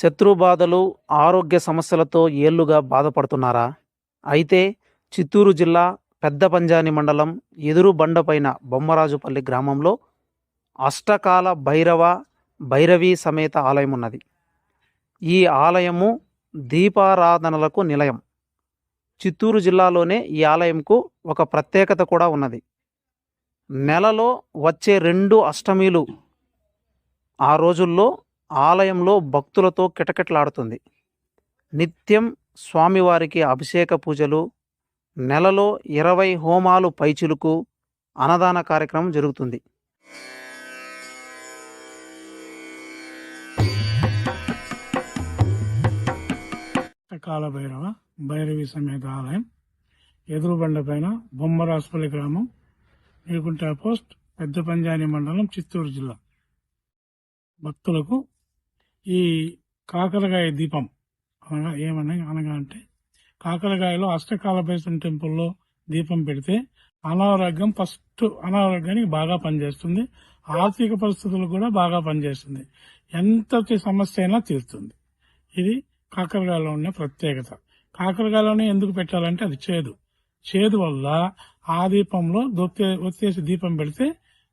శత్రుబాధలు ఆరోగ్య సమస్యలతో ఏళ్ళుగా బాధపడుతున్నారా? అయితే చిత్తూరు జిల్లా పెద్ద పంజాని మండలం ఎదురు బండపైన బొమ్మరాజుపల్లి గ్రామంలో అష్టకాల భైరవ భైరవీ సమేత ఆలయం ఉన్నది. ఈ ఆలయము దీపారాధనలకు నిలయం. చిత్తూరు జిల్లాలోనే ఈ ఆలయంకు ఒక ప్రత్యేకత కూడా ఉన్నది. నెలలో వచ్చే రెండు అష్టమిలు ఆ రోజుల్లో ఆలయంలో భక్తులతో కిటకిటలాడుతుంది. నిత్యం స్వామివారికి అభిషేక పూజలు నెలలో ఇరవై హోమాలు పైచులకు అన్నదాన కార్యక్రమం జరుగుతుంది. కాల భైరవ భైరవి సమేత ఆలయం ఎదురుబండ పైన బొమ్మరాసుపల్లి గ్రామం నీకుంట పోస్ట్ పెద్ద పంజాని మండలం చిత్తూరు జిల్లా. భక్తులకు ఈ కాకరకాయ దీపం అనగా ఏమని అనగా అంటే కాకరకాయలో అష్టకాల భైరవ టెంపుల్లో దీపం పెడితే అనారోగ్యం ఫస్ట్ అనారోగ్యానికి బాగా పనిచేస్తుంది. ఆర్థిక పరిస్థితులు కూడా బాగా పనిచేస్తుంది. ఎంతటి సమస్య అయినా తీరుతుంది. ఇది కాకరకాయలో ఉన్న ప్రత్యేకత. కాకరకాయలోనే ఎందుకు పెట్టాలంటే అది చేదు. చేదు వల్ల ఆ దీపంలో దొత్తే ఒత్తేసి దీపం పెడితే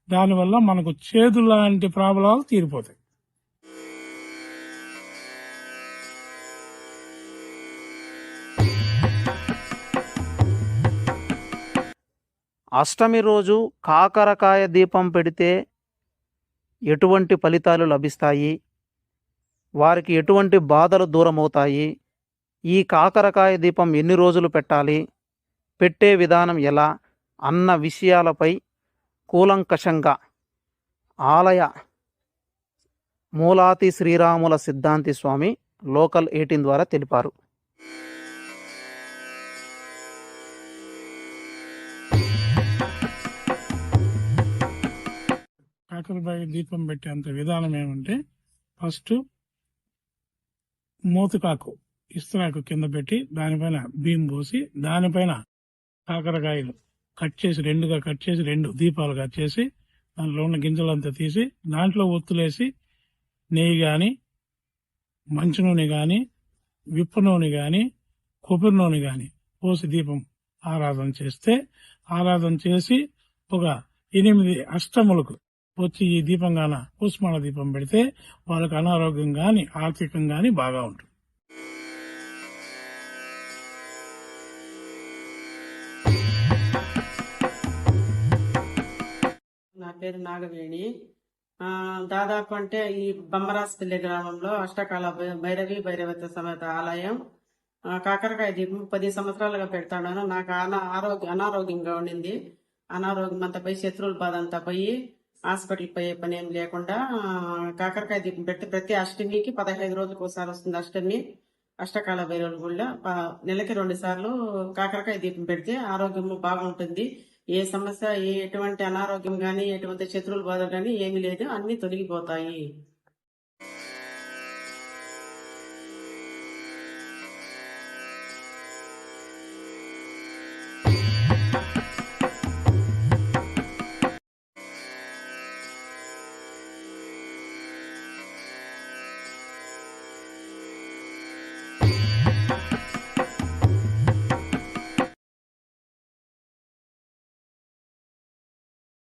దానివల్ల మనకు చేదు లాంటి ప్రాబ్లాలు తీరిపోతాయి. అష్టమి రోజు కాకరకాయ దీపం పెడితే ఎటువంటి ఫలితాలు లభిస్తాయి? వారికి ఎటువంటి బాధలు దూరమవుతాయి? ఈ కాకరకాయ దీపం ఎన్ని రోజులు పెట్టాలి? పెట్టే విధానం ఎలా? అన్న విషయాలపై కూలంకషంగా ఆలయ మూలాతి శ్రీరాముల సిద్ధాంతి స్వామి లోకల్ ఎయిటీన్ ద్వారా తెలిపారు. కాకరకాయ దీపం పెట్టేంత విధానం ఏమంటే ఫస్ట్ మూతకాకు ఇస్త్రాకు కింద పెట్టి దానిపైన బియ్యం పోసి దానిపైన కాకరకాయలు కట్ చేసి రెండుగా కట్ చేసి రెండు దీపాలు కట్ చేసి దాంట్లో ఉన్న గింజలంతా తీసి దాంట్లో ఒత్తులేసి నెయ్యి కానీ మంచి నూనె కానీ విప్ప నూనె కానీ కొబ్బరి నూనె కానీ పోసి దీపం ఆరాధన చేస్తే ఆరాధన చేసి ఒక ఎనిమిది అష్టములకు వచ్చి ఈ దీపం గాన కూస్మాన దీపం పెడితే వాళ్ళకి అనారోగ్యం గాని ఆర్థికం గాని బాగా ఉంటుంది. నా పేరు నాగవేణి. దాదాపు అంటే ఈ బొమ్మరాజపల్లి గ్రామంలో అష్టకాల భై- భైరవి భైరవత సమేత ఆలయం. కాకరకాయ దీపం పది సంవత్సరాలుగా పెడతాను. నాకు అనా ఆరోగ్య అనారోగ్యంగా ఉండింది. అనారోగ్యం అంతా పోయి శత్రువుల బాధ అంతా పోయి హాస్పిటల్ పోయే పని ఏం లేకుండా కాకరకాయ దీపం పెడితే ప్రతి అష్టమికి పదహైదు రోజులకు ఒకసారి వస్తుంది అష్టమి అష్టకాల భైరవుల గుళ్ళ. నెలకి రెండు సార్లు కాకరకాయ దీపం పెడితే ఆరోగ్యము బాగుంటుంది. ఏ సమస్య ఏ ఎటువంటి అనారోగ్యం కానీ ఎటువంటి శత్రువుల బాధ కానీ ఏమీ లేదు. అన్ని తొలగిపోతాయి.